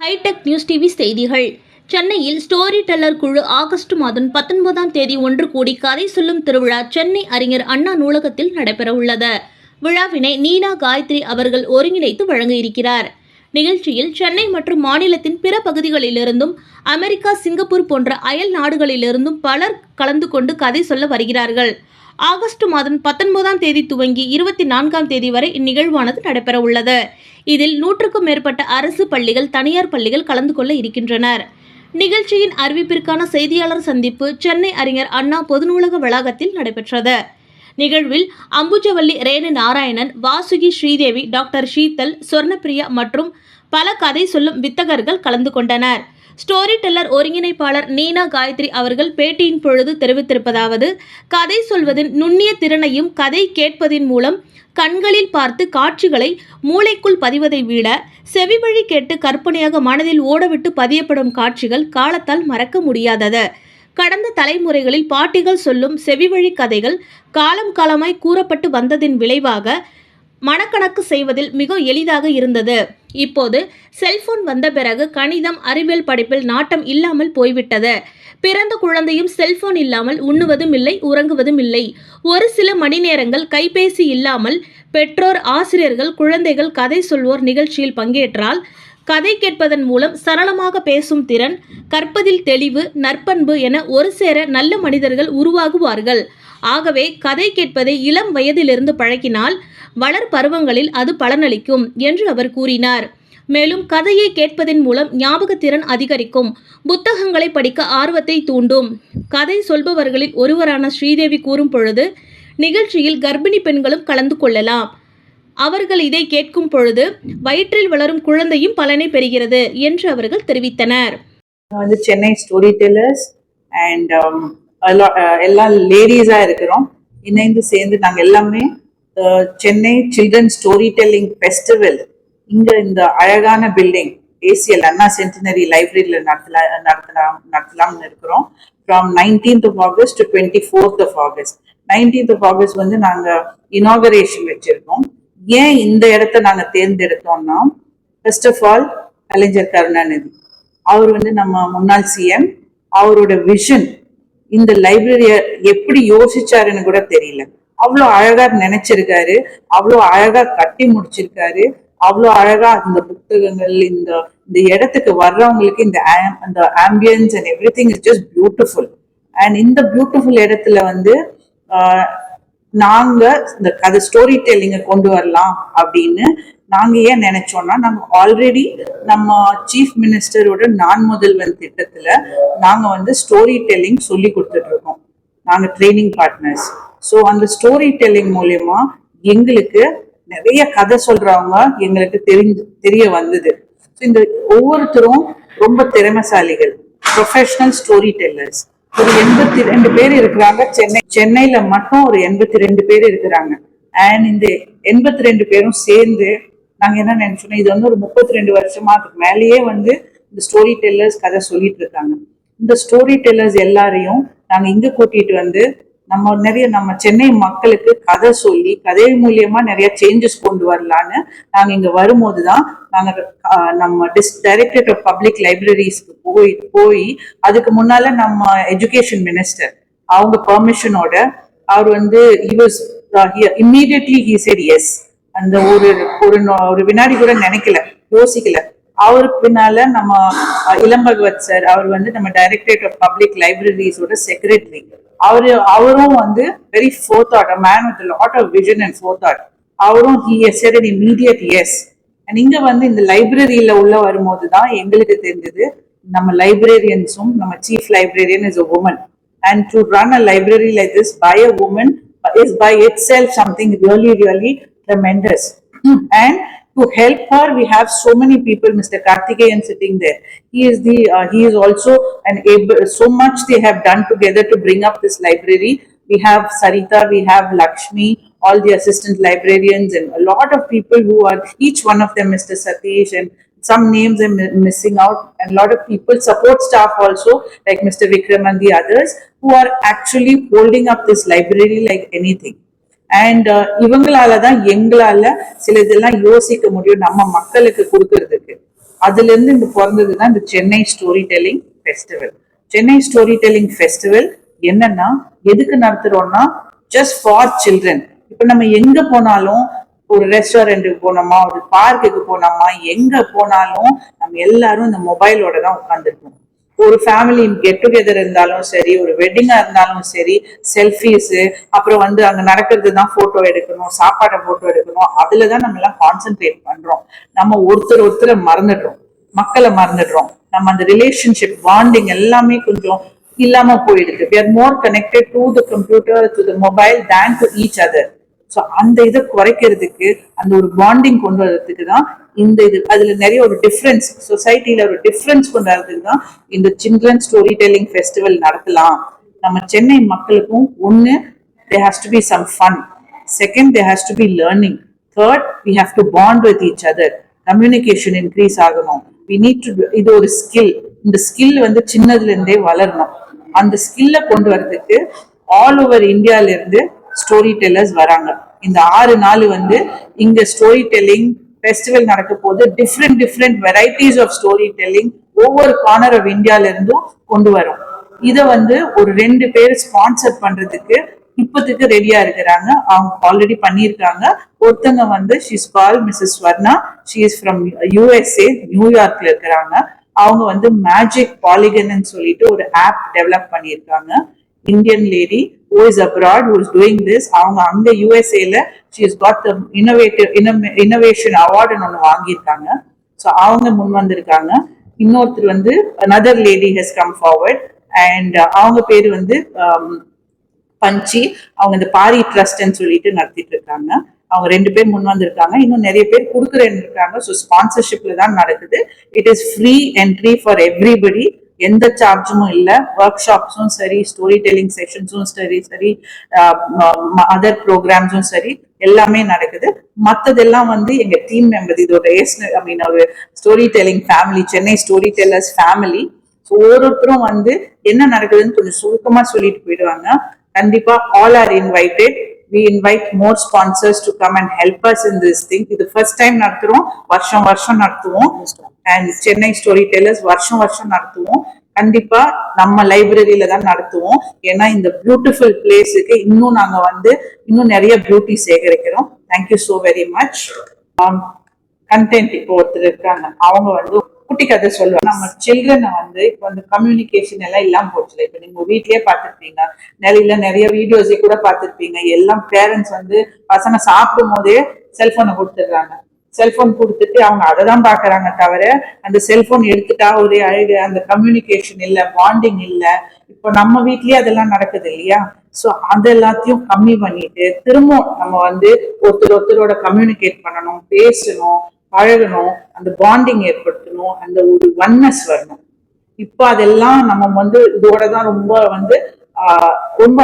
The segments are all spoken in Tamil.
ஹைடெக் நியூஸ் டிவி செய்திகள். சென்னையில் ஸ்டோரி டெல்லர் குழு ஆகஸ்ட் மாதம் பத்தொன்பதாம் தேதி ஒன்று கூடி கதை சொல்லும் திருவிழா சென்னை அறிஞர் அண்ணா நூலகத்தில் நடைபெறவுள்ளது விழாவினை நீனா காயத்ரி அவர்கள் ஒருங்கிணைத்து வழங்க இருக்கிறார். நிகழ்ச்சியில் சென்னை மற்றும் மாநிலத்தின் பிற பகுதிகளிலிருந்தும் அமெரிக்கா சிங்கப்பூர் போன்ற அயல் நாடுகளிலிருந்தும் பலர் கலந்து கொண்டு கதை சொல்ல வருகிறார்கள். ஆகஸ்ட் மாதம் பத்தொன்பதாம் தேதி துவங்கி இருபத்தி நான்காம் தேதி வரை இந்நிகழ்வானது நடைபெற உள்ளது இதில் நூற்றுக்கும் மேற்பட்ட அரசு பள்ளிகள் தனியார் பள்ளிகள் கலந்து கொள்ள இருக்கின்றனர். நிகழ்ச்சியின் அறிவிப்பிற்கான செய்தியாளர் சந்திப்பு சென்னை அறிஞர் அண்ணா பொது நூலக வளாகத்தில் நடைபெற்றது. நிகழ்வில் அம்புஜவல்லி ரேணு நாராயணன் வாசுகி ஸ்ரீதேவி டாக்டர் ஷீதல் சொர்ணப்பிரியா மற்றும் பல கதை சொல்லும் வித்தகர்கள் கலந்து கொண்டனர். ஸ்டோரி டெல்லர் ஒருங்கிணைப்பாளர் நீனா காயத்ரி அவர்கள் பேட்டியின் பொழுது தெரிவித்திருப்பதாவது கதை சொல்வதின் நுண்ணிய திறனையும் கதை கேட்பதின் மூலம் கண்களில் பார்த்து காட்சிகளை மூளைக்குள் பதிவதை விட செவிவழி கேட்டு கற்பனையாக மனதில் ஓடவிட்டு பதியப்படும் காட்சிகள் காலத்தால் மறக்க முடியாதது. கடந்த தலைமுறைகளில் பாட்டிகள் சொல்லும் செவிவழி கதைகள் காலம் காலமாய் கூறப்பட்டு வந்ததின் விளைவாக மனக்கணக்கு செய்வதில் மிக எளிதாக இருந்தது. இப்போது செல்போன் வந்த பிறகு கணிதம் அறிவியல் படிப்பில் நாட்டம் இல்லாமல் போய்விட்டது. பிறந்த குழந்தையும் செல்போன் இல்லாமல் உண்ணுவதும் இல்லை உறங்குவதும் இல்லை ஒரு சில மணி நேரங்கள் கைபேசி இல்லாமல் பெற்றோர் ஆசிரியர்கள் குழந்தைகள் கதை சொல்வோர் நிகழ்ச்சியில் பங்கேற்றால் கதை கேட்பதன் மூலம் சரளமாக பேசும் திறன் கற்பதில் தெளிவு நற்பண்பு என ஒரு சேர நல்ல மனிதர்கள் உருவாகுவார்கள். ஆகவே கதை கேட்பதை இளம் வயதிலிருந்து பழக்கினால் வளர் பருவங்களில் அது பலனளிக்கும் என்று அவர் கூறினார். மேலும் கதையை கேட்பதன் மூலம் ஞாபகத்திறன் அதிகரிக்கும். புத்தகங்களை படிக்க ஆர்வத்தை தூண்டும். கதை சொல்பவர்களில் ஒருவரான ஸ்ரீதேவி கூறும் பொழுது நிகழ்ச்சியில் கர்ப்பிணி பெண்களும் கலந்து கொள்ளலாம். அவர்கள் இதை கேட்கும் பொழுது வயிற்றில் வளரும் குழந்தையும் பலனை பெறுகிறது என்று அவர்கள் தெரிவித்தனர். வந்து சென்னை ஸ்டோரி டெல்லர்ஸ் அண்ட் எல்லா லேடிஸாக இருக்கிறோம். இணைந்து சேர்ந்து நாங்கள் எல்லாமே Chennai children story telling festival இங்க இந்த அழகான பில்டிங் ஏசிஎல் அண்ணா சென்டினரி லைப்ரரியில நடத்தலாம் நடத்தலாம் நடத்தலாம்னு இருக்கிறோம். From nineteenth of August to twenty fourth of August nineteenth of August வந்து நாங்க இனாகரேஷன் வச்சிருக்கோம். ஏன் இந்த இடத்த நாங்க தேர்ந்தெடுத்தோம்னா first of all Kalaignar Karunanidhi. அவர் வந்து நம்ம முன்னாள் சிஎம் அவரோட விஷன் இந்த லைப்ரரிய எப்படி யோசிச்சாருன்னு கூட தெரியல. அவ்வளோ அழகா நினைச்சிருக்காரு. அவ்வளோ அழகா கட்டி முடிச்சிருக்காரு. அவ்வளோ அழகா இந்த புத்தகங்கள் இந்த இந்த இடத்துக்கு வர்றவங்களுக்கு இந்த அந்த ambience and everything is just beautiful and இந்த பியூட்டிஃபுல் இடத்துல வந்து ஆஹ், நாங்க இந்த கதை ஸ்டோரி டெல்லிங்கை கொண்டு வரலாம் அப்படின்னு நாங்க ஏன் நினைச்சோம்னா நாங்க ஆல்ரெடி நம்ம சீஃப் மினிஸ்டரோட நான் முதல்வன் திட்டத்துல நாங்க வந்து ஸ்டோரி டெல்லிங் சொல்லி கொடுத்துட்டு இருக்கோம். நாங்க ட்ரைனிங் பார்ட்னர்ஸ் ஸோ அந்த ஸ்டோரி டெல்லிங் மூலயமா எங்களுக்கு நிறைய கதை சொல்றவங்க எங்களுக்கு தெரிஞ்சு தெரிய வந்தது. ஸோ இந்த ஒவ்வொருத்தரும் ரொம்ப திறமைசாலிகள் ப்ரொஃபஷனல் ஸ்டோரி டெல்லர்ஸ் ஒரு எண்பத்தி ரெண்டு பேர் இருக்கிறாங்க. சென்னை சென்னையில மட்டும் ஒரு எண்பத்தி ரெண்டு பேர் இருக்கிறாங்க. அண்ட் இந்த எண்பத்தி ரெண்டு பேரும் சேர்ந்து நாங்க என்ன நினைச்சோம்னா இது வந்து ஒரு முப்பத்தி ரெண்டு வருஷமா அதுக்கு மேலேயே வந்து இந்த ஸ்டோரி டெல்லர்ஸ் கதை சொல்லிட்டு இருக்காங்க. இந்த ஸ்டோரி டெல்லர்ஸ் எல்லாரையும் நாங்க இங்க கூட்டிட்டு வந்து நம்ம நிறைய நம்ம சென்னை மக்களுக்கு கதை சொல்லி கதை மூலியமா நிறைய சேஞ்சஸ் கொண்டு வரலான்னு நாங்க இங்க வரும்போது தான் நாங்க ஆஹ், நம்ம டிஸ் டைரக்டரேட் ஆஃப் பப்ளிக் லைப்ரரிஸ்க்கு போய் போய் அதுக்கு முன்னால நம்ம எஜுகேஷன் மினிஸ்டர் அவங்க பெர்மிஷனோட அவர் வந்து இம்மீடியட்லி ஹி செட் எஸ் அந்த ஒரு ஒரு வினாடி கூட நினைக்கல யோசிக்கல. அவருக்கு பின்னால நம்ம அஹ், இளம்பகவத் சார் அவர் வந்து நம்ம டைரக்டரேட் ஆஃப் பப்ளிக் லைப்ரரிஸோட செக்ரட்டரி அவரு அவரும் வந்து very forethought man with lot of vision and forethought அவரும் he is in immediate is and இங்க வந்து இந்த லைப்ரரியில உள்ள வரும்போது தான் எங்களுக்கு தெரிஞ்சது நம்ம லைப்ரரியன்ஸும் நம்ம chief librarian is a woman and to run a library like this by a woman is by itself something really really tremendous and to help her we have so many people mr karthikeyan sitting there he is the uh, he is also an able so much they have done together to bring up this library we have sarita we have lakshmi all the assistant librarians and a lot of people who are each one of them mr satish and some names I'm missing out, and a lot of people, support staff also, like Mr. Vikram and the others, who are actually holding up this library like anything. And uh, இவங்களால தான் எங்களால சில இதெல்லாம் யோசிக்க முடியும். நம்ம மக்களுக்கு கொடுக்கறதுக்கு. அதுல இருந்து இந்த பிறந்தது தான் இந்த Chennai story telling festival Chennai story telling festival என்னன்னா எதுக்கு நடத்துறோம்னா ஜஸ்ட் ஃபார் சில்ட்ரன் இப்ப நம்ம எங்க போனாலும் ஒரு ரெஸ்டாரண்ட்டுக்கு போனோமா ஒரு பார்க்குக்கு போனோமா எங்க போனாலும் நம்ம எல்லாரும் இந்த மொபைலோட தான் உட்காந்துருக்கோம் ஒரு ஃபேமிலி கெட் டுகெதர் இருந்தாலும் சரி ஒரு வெட்டிங்கா இருந்தாலும் சரி செல்ஃபிஸு அப்புறம் வந்து அங்க நடக்கிறது தான் போட்டோ எடுக்கணும் சாப்பாடை போட்டோ எடுக்கணும் அதுல தான் நம்ம எல்லாம் கான்சென்ட்ரேட் பண்றோம். நம்ம ஒருத்தர் ஒருத்தரை மறந்துடுறோம். மக்களை மறந்துடுறோம். நம்ம அந்த ரிலேஷன்ஷிப் பாண்டிங் எல்லாமே கொஞ்சம் இல்லாம போயிடுது. We are more connected to the computer to the mobile than to each other so அந்த இதை குறைக்கிறதுக்கு அந்த ஒரு பாண்டிங் கொண்டு வர்றதுக்கு தான் இந்த இது அதுல நிறைய ஒரு டிஃப்ரென்ஸ் சொசைட்டில ஒரு டிஃப்ரென்ஸ் கொண்டு வர்றதுக்கு தான் இந்த சில்ட்ரன் ஸ்டோரி டெல்லிங் ஃபெஸ்டிவல் நடத்தலாம். நம்ம சென்னை மக்களுக்கும் ஒன்னு they has to be some fun second they has to be learning third we have to bond with each other communication increase ஆகணும். வி நீட் டு இது ஒரு ஸ்கில் இந்த ஸ்கில் வந்து சின்னதுல இருந்தே வளரணும். அந்த ஸ்கில்ல கொண்டு வரதுக்கு ஆல் ஓவர் இந்தியால இருந்து ஸ்டோரி டெல்லர்ஸ் வராங்க. இந்த ஆறு நாள் வந்து இங்க ஸ்டோரி டெல்லிங் ஃபெஸ்டிவல் நடக்க போது different different varieties of story telling ஒவ்வொரு கார்னர் ஆஃப் இந்தியால இருந்தும் கொண்டு வரும். இத வந்து ஒரு ரெண்டு பேர் ஸ்பான்சர் பண்றதுக்கு இப்பத்துக்கு ரெடியா இருக்கிறாங்க. அவங்க ஆல்ரெடி பண்ணியிருக்காங்க. ஒருத்தங்க வந்து she's call Mrs Swarna she is from USA நியூயார்க்ல இருக்கிறாங்க. அவங்க வந்து மேஜிக் பாலிகன் சொல்லிட்டு ஒரு ஆப் டெவலப் பண்ணியிருக்காங்க. Indian lady who is abroad who is doing this அவங்க அங்க யூஎஸ்ஏல she is got the innovative innovation அவார்டுன்னு ஒன்று வாங்கியிருக்காங்க. ஸோ அவங்க முன் வந்திருக்காங்க. இன்னொருத்தர் வந்து another lady has come forward and அவங்க பேர் வந்து um, பஞ்சி. அவங்க இந்த பாரி ட்ரஸ்ட்ன்னு சொல்லிட்டு நடத்திட்டு இருக்காங்க அவங்க ரெண்டு பேர் முன் வந்திருக்காங்க. இன்னும் நிறைய பேர் கொடுக்குறேன்னு இருக்காங்க. ஸோ ஸ்பான்சர்ஷிப்ல தான் நடக்குது. It is free entry for everybody எந்த சார்ஜும் இல்லை. ஒர்க் ஷாப்ஸும் சரி ஸ்டோரி டெல்லிங் செஷன்ஸும் சரி சரி அதர் ப்ரோக்ராம்ஸும் சரி எல்லாமே நடக்குது. மற்றதெல்லாம் வந்து எங்க டீம் மெம்பர் இதோட ஐ மீன் ஒரு story telling family Chennai story tellers family so ஒவ்வொருத்தரும் வந்து என்ன நடக்குதுன்னு கொஞ்சம் சுருக்கமா சொல்லிட்டு போயிடுவாங்க. கண்டிப்பா all are invited we invite more sponsors to come and help us in this thing இது ஃபர்ஸ்ட் டைம் நடத்துறோம் வருஷம் வருஷம் நடத்துவோம். அண்ட் சென்னை ஸ்டோரி டெல்லர்ஸ் வருஷம் வருஷம் நடத்துவோம். கண்டிப்பா நம்ம லைப்ரரியில தான் நடத்துவோம். ஏன்னா இந்த பியூட்டிஃபுல் பிளேஸுக்கு இன்னும் நாங்க வந்து இன்னும் நிறைய beauty சேகரிக்கிறோம். Thank you so very much content இப்போ ஒருத்தர் இருக்காங்க. அவங்க வந்து குட்டி கதை சொல்லுவாங்க. நம்ம சில்ட்ரனை வந்து இப்போ அந்த கம்யூனிகேஷன் எல்லாம் இல்லாம போச்சு இப்போ நீங்க வீட்லயே பார்த்துருப்பீங்க. நிறைய நிறைய வீடியோஸே கூட பார்த்துருப்பீங்க. எல்லாம் பேரண்ட்ஸ் வந்து பசங்க சாப்பிடும் போதே செல்போனை கொடுத்துடுறாங்க. செல்போன் கொடுத்துட்டு அவங்க அதை தான் பாக்குறாங்க தவிர அந்த செல்போன் எடுத்துட்டா ஒரே அழகு அந்த கம்யூனிகேஷன் இல்ல பாண்டிங் இல்ல. இப்போ நம்ம வீட்லயே அதெல்லாம் நடக்குது இல்லையா? ஸோ அது எல்லாத்தையும் கம்மி பண்ணிட்டு திரும்ப நம்ம வந்து ஒருத்தர் ஒருத்தரோட கம்யூனிகேட் பண்ணணும் பேசணும் பழகணும். அந்த பாண்டிங் ஏற்படுத்தணும். அந்த ஒரு ஒன்னஸ் வரணும். இப்போ அதெல்லாம் நம்ம வந்து இதோட தான் ரொம்ப வந்து ஆஹ், ரொம்ப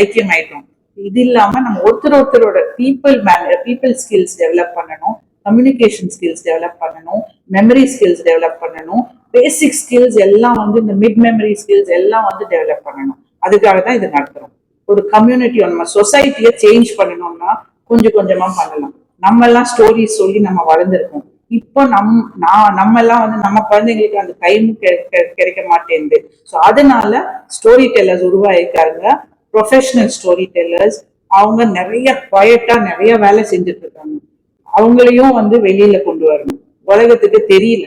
ஐக்கியம் ஆயிட்டோம் இது இல்லாம நம்ம ஒருத்தர் ஒருத்தரோட பீப்புள் பீப்புள் ஸ்கில்ஸ் டெவலப் பண்ணணும் கம்யூனிகேஷன் ஸ்கில்ஸ் டெவலப் பண்ணணும் மெமரி ஸ்கில்ஸ் டெவலப் பண்ணணும் பேசிக் ஸ்கில்ஸ் எல்லாம் வந்து இந்த மிட் மெமரி ஸ்கில்ஸ் எல்லாம் வந்து டெவலப் பண்ணணும். அதுக்காக தான் இது நடத்துறோம். ஒரு கம்யூனிட்டி நம்ம சொசைட்டியை சேஞ்ச் பண்ணணும்னா கொஞ்சம் கொஞ்சமா பண்ணலாம். நம்ம எல்லாம் ஸ்டோரி சொல்லி நம்ம வளர்ந்துருக்கோம். இப்போ நம் நான் நம்ம எல்லாம் வந்து நம்ம குழந்தைங்களுக்கு அந்த டைம் கிடைக்க மாட்டேங்குது ஸோ அதனால ஸ்டோரி டெல்லர்ஸ் உருவாயிருக்காங்க ப்ரொஃபஷனல் ஸ்டோரி டெல்லர்ஸ் அவங்க நிறைய குவயட்டா நிறைய வேலை செஞ்சுட்டு இருக்காங்க அவங்களையும் வந்து வெளியில கொண்டு வரணும். உலகத்துக்கு தெரியல.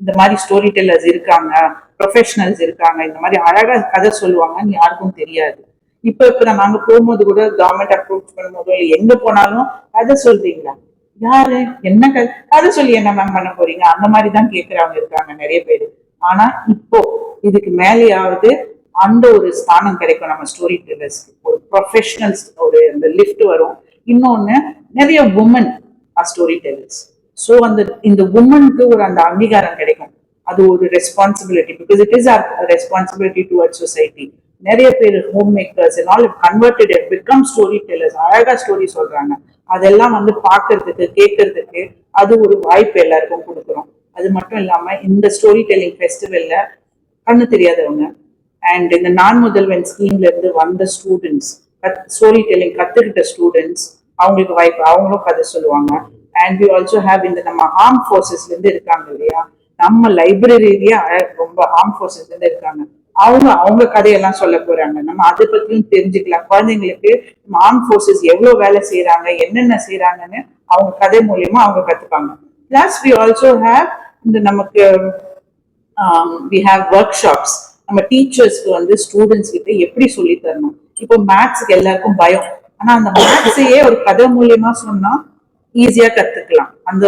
இந்த மாதிரி ஸ்டோரி டெல்லர்ஸ் இருக்காங்க ப்ரொஃபஷனல்ஸ் இருக்காங்க இந்த மாதிரி அழகா கதை சொல்லுவாங்கன்னு யாருக்கும் தெரியாது. இப்ப இப்ப நாங்க போகும்போது கூட கவர்மெண்ட் அப்ரோச் பண்ணும்போதோ இல்ல எங்க போனாலும் கதை சொல்றீங்களா? யாரு? என்ன கதை? சொல்லி என்ன மேம் பண்ண போறீங்க? அந்த மாதிரி தான் கேட்கறவங்க இருக்காங்க நிறைய பேர். ஆனா இப்போ இதுக்கு மேலேயாவது அந்த ஒரு ஸ்தானம் கிடைக்கும். நம்ம ஸ்டோரி டெல்லர்ஸ்க்கு ஒரு ப்ரொஃபஷனல்ஸ் ஒரு இந்த லிஃப்ட் வரும். இன்னொன்னு நிறைய உமன் ஸ்டோரி டெல்லர்ஸ் ஸோ அந்த இந்த உமனுக்கு ஒரு அந்த அங்கீகாரம் கிடைக்கும். அது ஒரு responsibility because it is our responsibility toward society நிறைய பேர் home makers all converted become story tellers அழகா ஸ்டோரி சொல்றாங்க. அதெல்லாம் வந்து பார்க்கறதுக்கு கேட்கறதுக்கு அது ஒரு வாய்ப்பு எல்லாருக்கும் கொடுக்குறோம். அது மட்டும் இல்லாம இந்த ஸ்டோரி டெல்லிங் ஃபெஸ்டிவல்ல கண்ணு தெரியாதவங்க அண்ட் இந்த நான் முதல்வன் ஸ்கீம்ல இருந்து வந்த ஸ்டூடெண்ட்ஸ் ஸ்டோரி டெல்லிங் கத்துக்கிட்ட ஸ்டூடெண்ட்ஸ் அவங்களுக்கு வாய்ப்பு அவங்களும் கதை சொல்லுவாங்க. அண்ட் வி ஆல்சோ ஹேவ் இந்த நம்ம ஆர்ம் ஃபோர்ஸஸ்ல இருந்து இருக்காங்க இல்லையா? நம்ம லைப்ரரியிலேயே ரொம்ப ஆர்ம் ஃபோர்ஸஸ்ல இருந்து இருக்காங்க. அவங்க அவங்க கதையெல்லாம் சொல்ல போறாங்க. நம்ம அதை பத்தியும் தெரிஞ்சுக்கலாம். குழந்தைங்களுக்கு ஆர்ம் ஃபோர்ஸஸ் எவ்வளவு வேலை செய்யறாங்க என்னென்ன செய்யறாங்கன்னு அவங்க கதை மூலியமா அவங்க கத்துப்பாங்க. பிளஸ் வி ஆல்சோ ஹேவ் இந்த நமக்கு வி ஹாவ் ஒர்க் ஷாப்ஸ் நம்ம டீச்சர்ஸ்க்கு வந்து ஸ்டூடெண்ட்ஸ் கிட்ட எப்படி சொல்லி தரணும்? இப்போ மேத்ஸ்க்கு எல்லாருக்கும் பயம். ஆனா அந்த மேத்ஸையே ஒரு கதை மூலியமா சொன்னா ஈஸியா கத்துக்கலாம். அந்த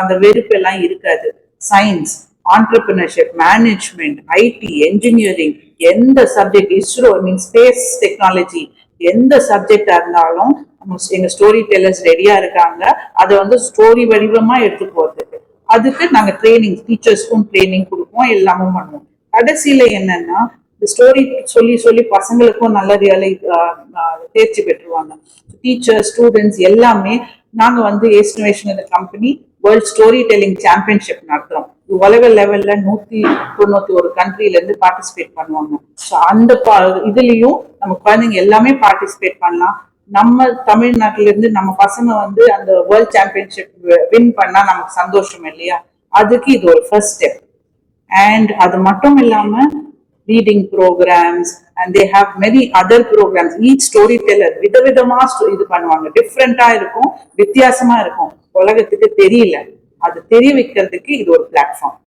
அந்த வெறுப்பு எல்லாம் இருக்காது. Science entrepreneurship management IT engineering எந்த subject ISRO mean space technology எந்த சப்ஜெக்டா இருந்தாலும் எங்க ஸ்டோரி டெல்லர்ஸ் ரெடியா இருக்காங்க. அதை வந்து ஸ்டோரி வடிவமா எடுத்து போறதுக்கு. அதுக்கு நாங்க ட்ரைனிங் டீச்சர்ஸ்க்கும் ட்ரைனிங் கொடுப்போம் எல்லாமும் பண்ணுவோம். கடைசியில என்னன்னா இந்த ஸ்டோரி சொல்லி சொல்லி பசங்களுக்கும் நல்ல ரியலை தேர்ச்சி பெற்றுருவாங்க. டீச்சர் ஸ்டூடெண்ட்ஸ் எல்லாமே நாங்க வந்து estimation company world story telling championship நடத்துறோம். உலக லெவல்ல நூத்தி தொண்ணூத்தி ஒரு கண்ட்ரில இருந்து பார்ட்டிசிபேட் பண்ணுவாங்க. ஸோ அந்த பா- இதுலயும் நம்ம குழந்தைங்க எல்லாமே பார்ட்டிசிபேட் பண்ணலாம். நம்ம தமிழ்நாட்டுல இருந்து நம்ம பசங்க வந்து அந்த வேர்ல்ட் சாம்பியன்ஷிப் வின் பண்ணா நமக்கு சந்தோஷம் இல்லையா? அதுக்கு இது ஒரு ஃபர்ஸ்ட் ஸ்டெப் அண்ட் அது மட்டும் இல்லாம reading programmes and they have many other programmes each story teller விதவிதமா இது பண்ணுவாங்க. டிஃப்ரெண்டா இருக்கும் வித்தியாசமா இருக்கும். உலகத்துக்கு தெரியல. அது தெரிய வைக்கிறதுக்கு இது ஒரு பிளாட்ஃபார்ம்